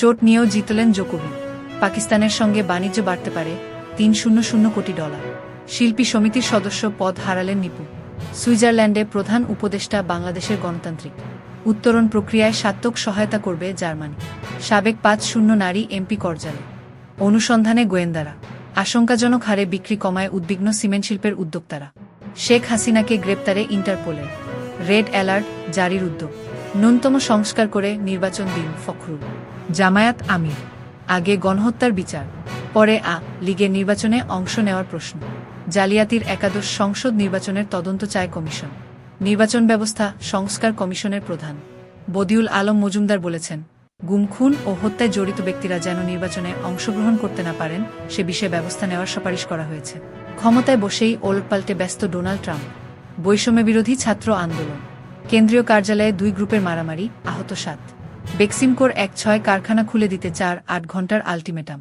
চোট নিয়েও জিতলেন জোকোভিক পাকিস্তানের সঙ্গে বাণিজ্য বাড়তে পারে তিন শূন্য শূন্য কোটি ডলার। শিল্পী সমিতির সদস্য পদ হারালেন নিপু। সুইজারল্যান্ডে প্রধান উপদেষ্টা বাংলাদেশের গণতান্ত্রিক। উত্তরণ প্রক্রিয়ায় সাত্ত্বক সহায়তা করবে জার্মানি। সাবেক পাঁচ শূন্য নারী এমপি করজালে অনুসন্ধানে গোয়েন্দারা। আশঙ্কাজনক হারে বিক্রি কমায় উদ্বিগ্ন সিমেন্ট শিল্পের উদ্যোক্তারা। শেখ হাসিনাকে গ্রেপ্তারে ইন্টারপোলের। রেড অ্যালার্ট, জারির উদ্যোগ। ন্যূনতম সংস্কার করে নির্বাচন দিন ফখরুল। জামায়াত আমির। আগে গণহত্যার বিচার, পরে আ, লীগের নির্বাচনে অংশ নেওয়ার প্রশ্ন। জালিয়াতির একাদশ সংসদ নির্বাচনের তদন্ত চায় কমিশন। নির্বাচন ব্যবস্থা সংস্কার কমিশনের প্রধান। বদিউল আলম মজুমদার বলেছেন, গুম, খুন ও হত্যায় জড়িত ব্যক্তিরা যেন নির্বাচনে অংশগ্রহণ করতে না পারেন, সে বিষয়ে ব্যবস্থা নেওয়ার সুপারিশ করা হয়েছে। ক্ষমতায় বসেই ওলটপাল্টে ব্যস্ত ডোনাল্ড ট্রাম্প। বৈষম্য বিরোধী ছাত্র আন্দোলন। কেন্দ্রীয় কার্যালয়ে দুই গ্রুপের মারামারি, আহত সাত। বেক্সিমকোর এক ছয় কারখানা খুলে দিতে চার আট ঘণ্টার আলটিমেটাম।